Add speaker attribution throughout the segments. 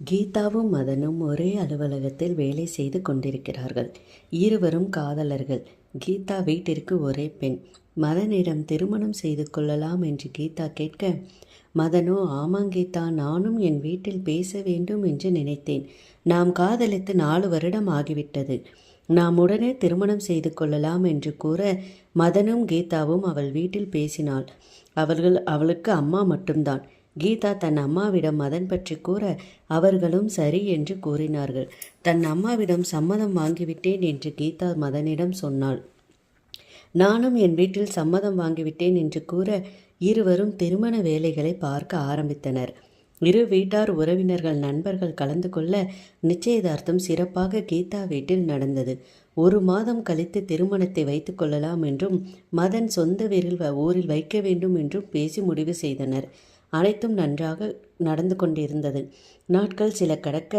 Speaker 1: கீதாவும் மதனும் ஒரே அலுவலகத்தில் வேலை செய்து கொண்டிருக்கிறார்கள். இருவரும் காதலர்கள். கீதா வீட்டிற்கு ஒரே பெண். மதனிடம் திருமணம் செய்து கொள்ளலாம் என்று கீதா கேட்க மதனோ ஆமாம் கீதா நானும் என் வீட்டில் பேச வேண்டும் என்று நினைத்தேன். நாம் காதலித்து நாலு வருடம் ஆகிவிட்டது. நாம் உடனே திருமணம் செய்து கொள்ளலாம் என்று கூற மதனும் கீதாவும் அவள் வீட்டில் பேசினாள். அவர்கள் அவளுக்கு அம்மா மட்டும்தான். கீதா தன் அம்மாவிடம் மதன் பற்றி கூற அவர்களும் சரி என்று கூறினார்கள். தன் அம்மாவிடம் சம்மதம் வாங்கிவிட்டேன் என்று கீதா மதனிடம் சொன்னாள். நானும் என் வீட்டில் சம்மதம் வாங்கிவிட்டேன் என்று கூற இருவரும் திருமண வேலைகளை பார்க்க ஆரம்பித்தனர். இரு வீட்டார் உறவினர்கள் நண்பர்கள் கலந்து கொள்ள நிச்சயதார்த்தம் சிறப்பாக கீதா வீட்டில் நடந்தது. ஒரு மாதம் கழித்து திருமணத்தை வைத்துக் கொள்ளலாம் என்றும் மதன் சொந்த வீரில் ஊரில் வைக்க வேண்டும் என்றும் பேசி முடிவு செய்தனர். அனைத்தும் நன்றாக நடந்து கொண்டிருந்தது. நாட்கள் சில கடக்க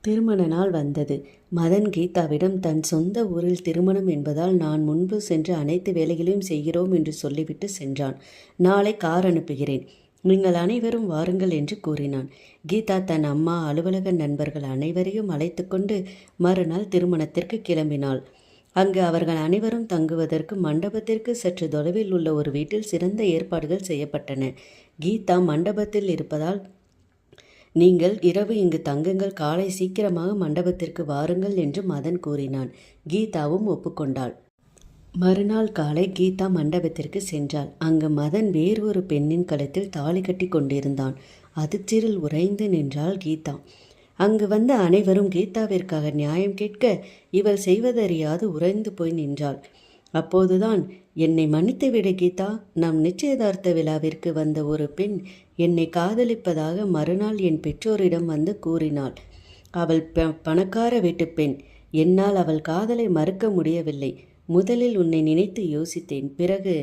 Speaker 1: திருமண நாள் வந்தது. மதன் கீதாவிடம் தன் சொந்த ஊரில் திருமணம் என்பதால் நான் முன்பு சென்று அனைத்து வேலைகளையும் செய்கிறோம் என்று சொல்லிவிட்டு சென்றான். நாளை கார் அனுப்புகிறேன். நீங்கள் அனைவரும் வாருங்கள் என்று கூறினான். கீதா தன் அம்மா அலுவலக நண்பர்கள் அனைவரையும் அழைத்து கொண்டு மறுநாள் திருமணத்திற்கு கிளம்பினாள். அங்கு அவர்கள் அனைவரும் தங்குவதற்கு மண்டபத்திற்கு சற்று தொலைவில் உள்ள ஒரு வீட்டில் சிறந்த ஏற்பாடுகள் செய்யப்பட்டன. கீதா மண்டபத்தில் இருப்பதால் நீங்கள் இரவு இங்கு தங்குங்கள் காலை சீக்கிரமாக மண்டபத்திற்கு வாருங்கள் என்று மதன் கூறினான். கீதாவும் ஒப்புக்கொண்டாள். மறுநாள் காலை கீதா மண்டபத்திற்கு சென்றாள். அங்கு மதன் வேறு ஒரு பெண்ணின் கழுத்தில் தாலி கட்டி கொண்டிருந்தான். அதிர்ச்சியில் உறைந்து நின்றாள் கீதா. அங்கு வந்த அனைவரும் கீதாவிற்காக நியாயம் கேட்க இவள் செய்வதறியாது உறைந்து போய் நின்றாள். அப்போதுதான் என்னை மன்னித்து விடு கீதா. நம் நிச்சயதார்த்த விழாவிற்கு வந்த ஒரு பெண் என்னை காதலிப்பதாக மறுநாள் என் பெற்றோரிடம் வந்து கூறினாள். அவள் ப பணக்கார வீட்டு பெண். என்னால் அவள் காதலை மறுக்க முடியவில்லை. முதலில் உன்னை நினைத்து யோசித்தேன். பிறகு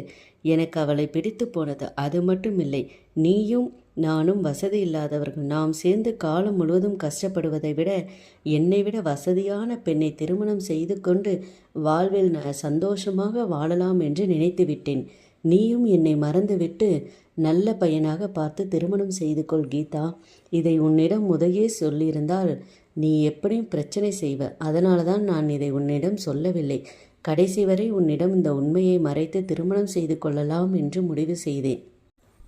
Speaker 1: எனக்கு அவளை பிடித்து போனது அது மட்டும் இல்லை நீயும் நானும் வசதி இல்லாதவர்கள். நாம் சேர்ந்து காலம் முழுவதும் கஷ்டப்படுவதை விட என்னை விட வசதியான பெண்ணை திருமணம் செய்து கொண்டு வாழ்வில் சந்தோஷமாக வாழலாம் என்று நினைத்து விட்டேன். நீயும் என்னை மறந்துவிட்டு நல்ல பையனாக பார்த்து திருமணம் செய்து கொள் கீதா. இதை உன்னிடம் முதையே சொல்லியிருந்தால் நீ எப்படியும் பிரச்சனை செய்வ. அதனால தான் நான் இதை உன்னிடம் சொல்லவில்லை. கடைசி வரை உன்னிடம் இந்த உண்மையை மறைத்து திருமணம் செய்து கொள்ளலாம் என்று முடிவு செய்தேன்.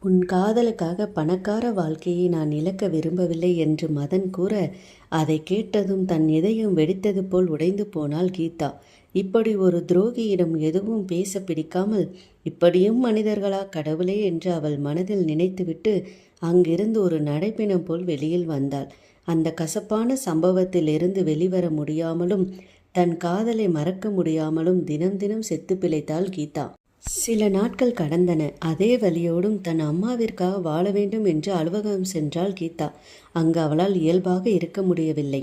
Speaker 1: உன் காதலுக்காக பணக்கார வாழ்க்கையை நான் இழக்க விரும்பவில்லை என்று மதன் கூற அதை கேட்டதும் தன் இதயம் வெடித்தது போல் உடைந்து போனாள் கீதா. இப்படி ஒரு துரோகியிடம் எதுவும் பேச பிடிக்காமல் இப்படியும் மனிதர்களா கடவுளே என்று அவள் மனதில் நினைத்துவிட்டு அங்கிருந்து ஒரு நடைப்பினம் போல் வெளியில் வந்தாள். அந்த கசப்பான சம்பவத்திலிருந்து வெளிவர முடியாமலும் தன் காதலை மறக்க முடியாமலும் தினம் தினம் செத்து பிழைத்தாள் கீதா. சில நாட்கள் கடந்தன. அதே வழியோடும் தன் அம்மாவிற்காக வாழ வேண்டும் என்று அலுவலகம் சென்றாள் கீதா. அங்கு அவளால் இயல்பாக இருக்க முடியவில்லை.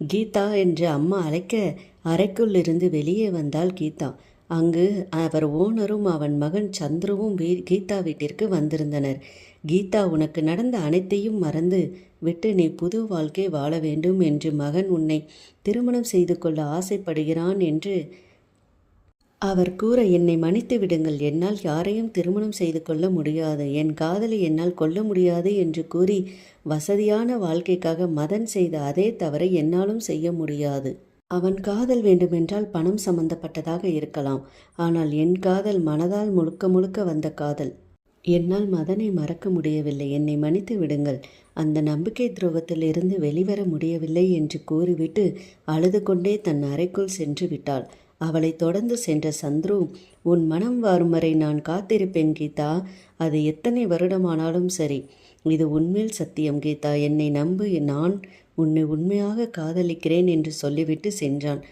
Speaker 1: கீதா என்று அம்மா அழைக்க அறைக்குள் இருந்து வெளியே வந்தாள் கீதா. அங்கு அவர் ஓனரும் அவன் மகன் சந்துருவும் வீ கீதா வீட்டிற்கு வந்திருந்தனர். கீதா உனக்கு நடந்த அனைத்தையும் மறந்து விட்டு நீ புது வாழ்க்கை வாழ வேண்டும் என்று மகன் உன்னை திருமணம் செய்து கொள்ள ஆசைப்படுகிறான் என்று அவர் கூற என்னை மன்னித்து விடுங்கள். என்னால் யாரையும் திருமணம் செய்து கொள்ள முடியாது. என் காதலை என்னால் கொல்ல முடியாது என்று கூறி வசதியான வாழ்க்கைக்காக மதன் செய்த அதே தவறை என்னாலும் செய்ய முடியாது. அவன் காதல் வேண்டுமென்றால் பணம் சம்பந்தப்பட்டதாக இருக்கலாம். ஆனால் என் காதல் மனதால் முழுக்க முழுக்க வந்த காதல். என்னால் மதனை மறக்க முடியவில்லை. என்னை மன்னித்து விடுங்கள். அந்த நம்பிக்கை துரோகத்திலிருந்து வெளிவர முடியவில்லை என்று கூறிவிட்டு அழுது கொண்டே தன் அறைக்குள் சென்று விட்டாள். அவளை தொடர்ந்து சென்ற சந்துரு உன் மனம் வரும் வரை நான் காத்திருப்பேன் கீதா. அது எத்தனை வருடமானாலும் சரி. இது உண்மையில் சத்தியம் கீதா. என்னை நம்பு. நான் உன்னை உண்மையாக காதலிக்கிறேன் என்று சொல்லிவிட்டு சென்றான்.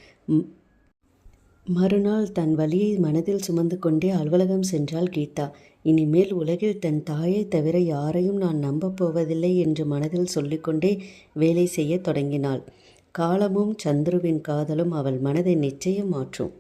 Speaker 1: மறுநாள் தன் வழியை மனதில் சுமந்து கொண்டே அலுவலகம் சென்றாள் கீதா. இனிமேல் உலகில் தன் தாயை தவிர யாரையும் நான் நம்பப் போவதில்லை என்று மனதில் சொல்லிக்கொண்டே வேலை செய்ய தொடங்கினாள். காலமும் சந்துருவின் காதலும் அவள் மனதை நிச்சயம் மாற்றும்.